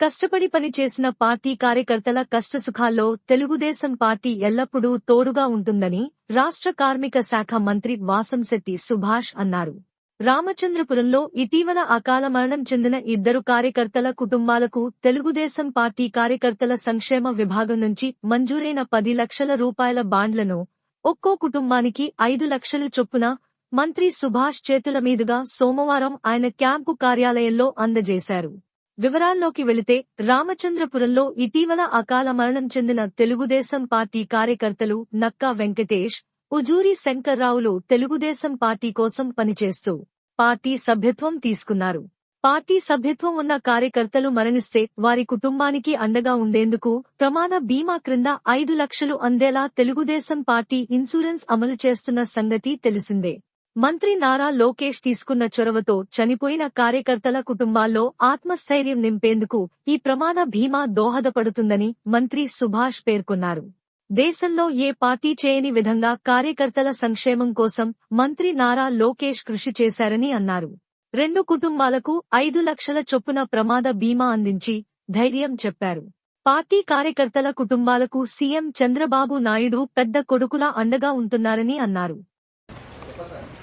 కష్టపడి పనిచేసిన పార్టీ కార్యకర్తల కష్టసుఖాల్లో తెలుగుదేశం పార్టీ ఎల్లప్పుడూ తోడుగా ఉంటుందని రాష్ట్ర కార్మిక శాఖ మంత్రి వాసంశెట్టి సుభాష్ అన్నారు. రామచంద్రపురంలో ఇటీవల అకాల మరణం చెందిన ఇద్దరు కార్యకర్తల కుటుంబాలకు తెలుగుదేశం పార్టీ కార్యకర్తల సంక్షేమ విభాగం నుంచి మంజూరైన పది లక్షల రూపాయల బాండ్లను ఒక్కో కుటుంబానికి ఐదు లక్షలు చొప్పున మంత్రి సుభాష్ చేతుల మీదుగా సోమవారం ఆయన క్యాంపు కార్యాలయంలో అందజేశారు. వివరాల్లోకి వెళితే రామచంద్రపురంలో ఇటీవల అకాల మరణం చెందిన తెలుగుదేశం పార్టీ కార్యకర్తలు నక్కా వెంకటేష్ ఉజూరి శంకర్రావులు తెలుగుదేశం పార్టీ కోసం పనిచేస్తూ పార్టీ సభ్యత్వం తీసుకున్నారు. పార్టీ సభ్యత్వం ఉన్న కార్యకర్తలు మరణిస్తే వారి కుటుంబానికి అండగా ఉండేందుకు ప్రమాద బీమా క్రింద ఐదు లక్షలు అందేలా తెలుగుదేశం పార్టీ ఇన్సూరెన్స్ అమలు చేస్తున్న సంగతి తెలిసిందే. మంత్రి నారా లోకేష్ తీసుకున్న చొరవతో చనిపోయిన కార్యకర్తల కుటుంబాల్లో ఆత్మస్థైర్యం నింపేందుకు ఈ ప్రమాద బీమా దోహదపడుతుందని మంత్రి సుభాష్ పేర్కొన్నారు. దేశంలో ఏ పార్టీ చేయని విధంగా కార్యకర్తల సంక్షేమం కోసం మంత్రి నారా లోకేష్ కృషి చేశారని అన్నారు. రెండు కుటుంబాలకు ఐదు లక్షల చొప్పున ప్రమాద బీమా అందించి ధైర్యం చెప్పారు. పార్టీ కార్యకర్తల కుటుంబాలకు సీఎం చంద్రబాబు నాయుడు పెద్ద కొడుకులా అండగా ఉంటున్నారని అన్నారు.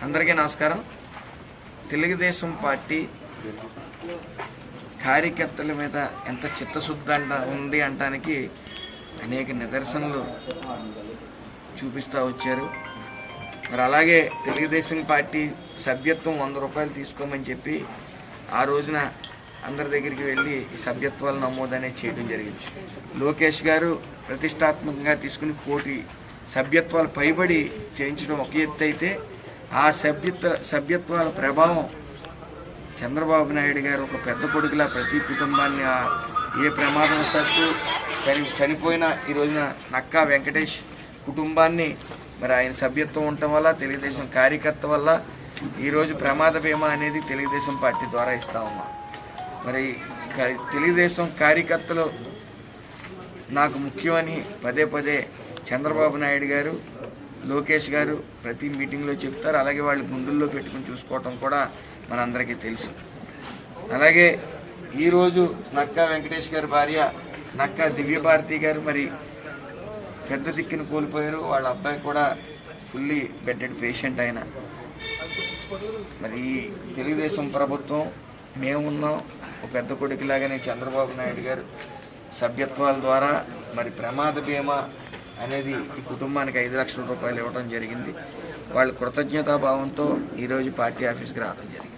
అందరికీ నమస్కారం. తెలుగుదేశం పార్టీ కార్యకర్తల మీద ఎంత చిత్తశుద్ధి అంట ఉంది అంటానికి అనేక నిదర్శనలు చూపిస్తూ వచ్చారు. మరి అలాగే తెలుగుదేశం పార్టీ సభ్యత్వం వంద రూపాయలు తీసుకోమని చెప్పి ఆ రోజున అందరి దగ్గరికి వెళ్ళి సభ్యత్వాలు నమోదు అనేది చేయడం జరిగింది. లోకేష్ గారు ప్రతిష్టాత్మకంగా తీసుకుని కోటి సభ్యత్వాలు పైబడి చేయించడం ఒక ఎత్తు అయితే ఆ సభ్యత్వ సభ్యత్వాల ప్రభావం చంద్రబాబు నాయుడు గారు ఒక పెద్ద కొడుకులా ప్రతి కుటుంబాన్ని ఏ ప్రమాదం ప్రమాదవశాత్తు చని చనిపోయిన ఈ రోజున నక్కా వెంకటేష్ కుటుంబాన్ని మరి ఆయన సభ్యత్వం ఉండటం వల్ల తెలుగుదేశం కార్యకర్త వల్ల ఈరోజు ప్రమాద బీమా అనేది తెలుగుదేశం పార్టీ ద్వారా ఇస్తా ఉన్నాం. మరి క- తెలుగుదేశం కార్యకర్తలు నాకు ముఖ్యమని పదే పదే చంద్రబాబు నాయుడు గారు లోకేష్ గారు ప్రతి మీటింగ్లో చెప్తారు. అలాగే వాళ్ళు గుండెల్లో పెట్టుకుని చూసుకోవటం కూడా మనందరికీ తెలుసు. అలాగే ఈరోజు నక్కా వెంకటేష్ గారి భార్య నక్కా దివ్యభారతి గారు మరి పెద్ద దిక్కుని కోల్పోయారు. వాళ్ళ అబ్బాయి కూడా ఫుల్లీ బెడ్డెడ్ పేషెంట్ ఆయన. మరి తెలుగుదేశం ప్రభుత్వం మేమున్నాం ఒక పెద్ద కొడుకులాగానే చంద్రబాబు నాయుడు గారు సభ్యత్వాల ద్వారా మరి ప్రమాద బీమా అనేది ఈ కుటుంబానికి ఐదు లక్షల రూపాయలు ఇవ్వడం జరిగింది. వాళ్ళ కృతజ్ఞతాభావంతో ఈరోజు పార్టీ ఆఫీస్కి రావడం జరిగింది.